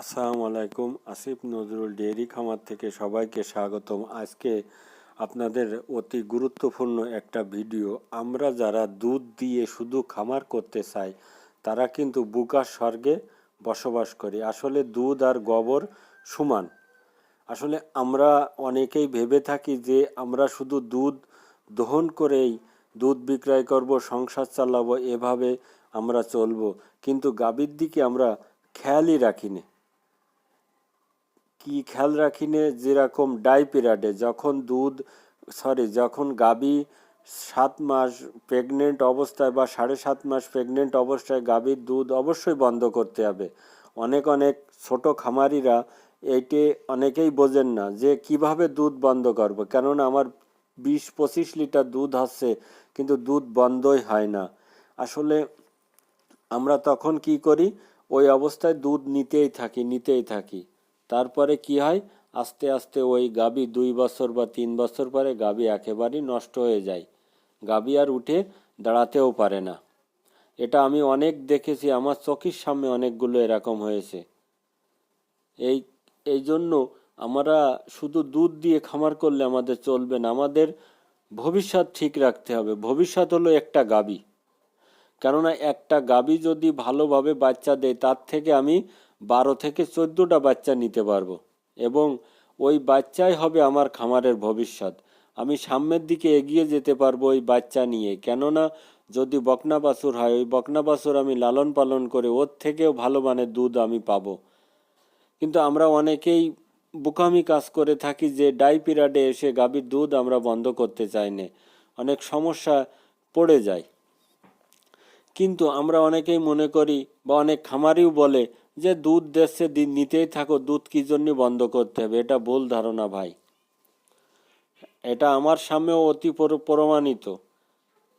আসসালামু আলাইকুম। আসিফ নজরুল ডেয়ারি খামার থেকে সবাইকে স্বাগতম। আজকে আপনাদের অতি গুরুত্বপূর্ণ একটা ভিডিও। আমরা যারা দুধ দিয়ে শুধু খামার করতে চাই, তারা কিন্তু বুকার স্বর্গে বসবাস করি। আসলে দুধ আর গোবর সমান। আসলে আমরা অনেকেই ভেবে থাকি যে আমরা শুধু দুধ দহন করেই দুধ বিক্রয় করব, সংসার চালাবো, এভাবে আমরা চলবো। কিন্তু গাভীর দিকে আমরা খেয়ালই রাখি না। কি খেয়াল রাখি নে যেরকম ডাই পিরিয়ডে যখন দুধ সরি যখন গাবি সাত মাস প্রেগনেন্ট অবস্থায় বা সাড়ে সাত মাস প্রেগনেন্ট অবস্থায় গাভীর দুধ অবশ্যই বন্ধ করতে হবে। অনেক অনেক ছোট খামারিরা এইটে অনেকেই বোঝেন না যে কীভাবে দুধ বন্ধ করব। কেননা আমার বিশ, পঁচিশ লিটার দুধ আসছে কিন্তু দুধ বন্ধই হয় না। আসলে আমরা তখন কি করি? ওই অবস্থায় দুধ নিতেই থাকি নিতেই থাকি। তারপরে কি হয়? আস্তে আস্তে ওই গাবি দুই বছর বা তিন বছর পরে গাবি একেবারেই নষ্ট হয়ে যায়। গাবি আর উঠে দাঁড়াতেও পারে না। এটা আমি অনেক দেখেছি, আমার চোখের সামনে অনেকগুলো এরকম হয়েছে। এই এই জন্য আমরা শুধু দুধ দিয়ে খামার করলে আমাদের চলবে না, আমাদের ভবিষ্যৎ ঠিক রাখতে হবে। ভবিষ্যৎ হলো একটা গাবি। কেননা একটা গাবি যদি ভালোভাবে বাচ্চা দেয়, তার থেকে আমি বারো থেকে চোদ্দোটা বাচ্চা নিতে পারব এবং ওই বাচ্চাই হবে আমার খামারের ভবিষ্যৎ। আমি সামনের দিকে এগিয়ে যেতে পারব ওই বাচ্চা নিয়ে। কেননা যদি বকনা বাছুর হয়, ওই বকনা বাছুর আমি লালন পালন করে ওর থেকেও ভালো মানের দুধ আমি পাবো। কিন্তু আমরা অনেকেই বোকামি কাজ করে থাকি যে ডাই পিরিয়ডে এসে গাভীর দুধ আমরা বন্ধ করতে চাই না। অনেক সমস্যা পড়ে যায়। কিন্তু আমরা অনেকেই মনে করি বা অনেক খামারিও বলে যে দুধ দেশে নিতেই থাকো, দুধ কি জন্য বন্ধ করতে হবে? এটা ভুল ধারণা ভাই। এটা আমার সামনেও অতি প্রমাণিত।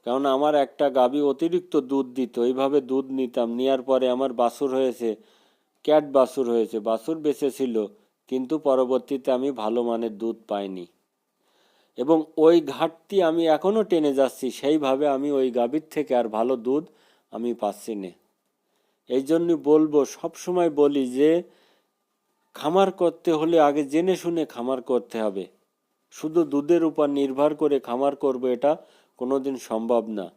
কারণ আমার একটা গাবি অতিরিক্ত দুধ দিত, এইভাবে দুধ নিতাম। নেওয়ার পরে আমার বাসুর হয়েছে, ক্যাট বাসুর হয়েছে। বাছুর বেঁচেছিল, কিন্তু পরবর্তীতে আমি ভালো মানের দুধ পাইনি। এবং ওই ঘাটতি আমি এখনও টেনে যাচ্ছি, সেইভাবে আমি ওই গাভীর থেকে আর ভালো দুধ আমি পাচ্ছি না। এই জন্য বলব, সবসময় বলি যে, খামার করতে হলে আগে জেনে শুনে খামার করতে হবে। শুধু দুধের উপর নির্ভর করে খামার করব এটা কোনোদিন সম্ভব না।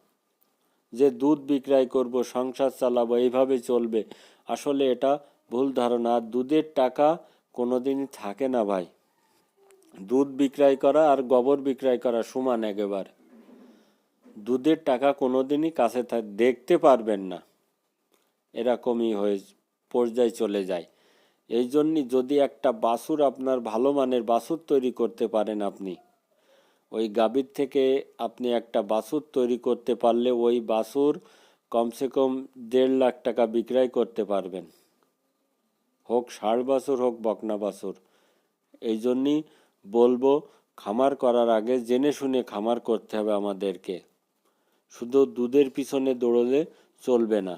যে দুধ বিক্রয় করব, সংসার চালাবো, এইভাবে চলবে, আসলে এটা ভুল ধারণা। আর দুধের টাকা কোনোদিনই থাকে না ভাই। দুধ বিক্রয় করা আর গোবর বিক্রয় করা সমান একেবারে। দুধের টাকা কোনোদিনই কাছে থাক- দেখতে পারবেন না। এরকমই হয়ে পর্যায়ে চলে যায়। এই জন্যই যদি একটা বাছুর আপনার ভালো মানের বাছুর তৈরি করতে পারেন আপনি, ওই গাভীর থেকে আপনি একটা বাছুর তৈরি করতে পারলে ওই বাছুর কমসে কম দেড় লাখ টাকা বিক্রয় করতে পারবেন। হোক ষাড় বাছুর হোক বকনা বাছুর এই জন্যই বলব, খামার করার আগে জেনে শুনে খামার করতে হবে আমাদেরকে। শুধু দুধের পিছনে দৌড়লে চলবে না।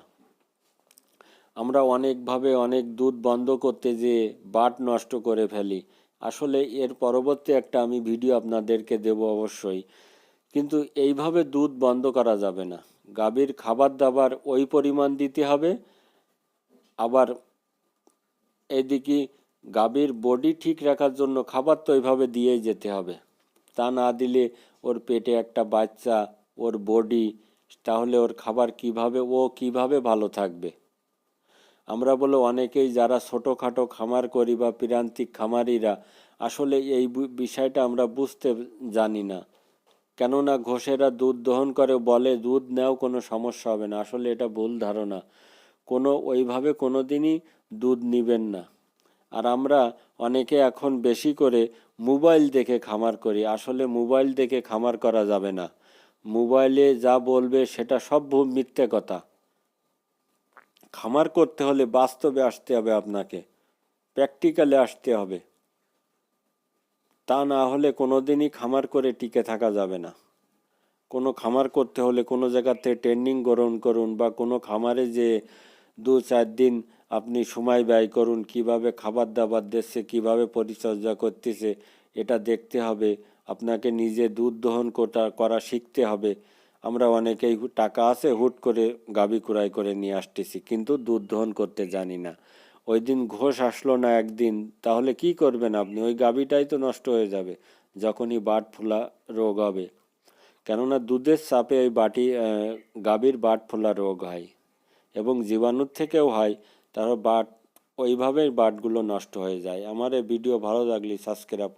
আমরা অনেকভাবে অনেক দুধ বন্ধ করতে যেয়ে বাট নষ্ট করে ফেলি। আসলে এর পরবর্তী একটা আমি ভিডিও আপনাদেরকে দেব অবশ্যই। কিন্তু এইভাবে দুধ বন্ধ করা যাবে না। গাভীর খাবার দাবার ওই পরিমাণ দিতে হবে। আবার এদিকে গাভীর বডি ঠিক রাখার জন্য খাবার তো ওইভাবে দিয়েই যেতে হবে। তা না দিলে ওর পেটে একটা বাচ্চা, ওর বডি তাহলে ওর খাবার কীভাবে, ও কীভাবে ভালো থাকবে? আমরা বলে অনেকেই যারা ছোটোখাটো খামার করি বা প্রান্তিক খামারিরা, আসলে এই বিষয়টা আমরা বুঝতে জানি না। কেননা ঘোষেরা দুধ দহন করে বলে, দুধ নেও কোনো সমস্যা হবে না। আসলে এটা ভুল ধারণা। কোনো, ওইভাবে কোনো দিনই দুধ নিবেন না। আর আমরা অনেকে এখন বেশি করে মোবাইল দেখে খামার করি। আসলে মোবাইল দেখে খামার করা যাবে না। মোবাইলে যা বলবে সেটা সব মিথ্যে কথা। খামার করতে হলে বাস্তবে আসতে হবে আপনাকে প্র্যাকটিক্যালে আসতে হবে। তা না হলে কোনো দিনই খামার করে টিকে থাকা যাবে না। কোনো খামার করতে হলে কোনো জায়গা থেকে ট্রেনিং গ্রহণ করুন বা কোনো খামারে যে দু চার দিন আপনি সময় ব্যয় করুন, কীভাবে খাবার দাবার দিচ্ছে, কীভাবে পরিচর্যা করতেছে, এটা দেখতে হবে। আপনাকে নিজে দুধ দহন করা করা শিখতে হবে। আমরা অনেকেই টাকা আছে, হুট করে গাবি কুড়াই করে নিয়ে আসতেছি, কিন্তু দুধ দহন করতে জানি না। ওই দিন ঘোষ আসলো না একদিন, তাহলে কি করবেন আপনি? ওই গাবিটাই তো নষ্ট হয়ে যাবে, যখনই বাট ফোলা রোগ হবে। কেননা দুধের চাপে ওই বাটি গাভীর বাট ফোলা রোগ হয় এবং জীবাণুর থেকেও হয়, তারপর বাট, ওইভাবেই বাটগুলো নষ্ট হয়ে যায়। আমার এই ভিডিও ভালো লাগলে সাবস্ক্রাইব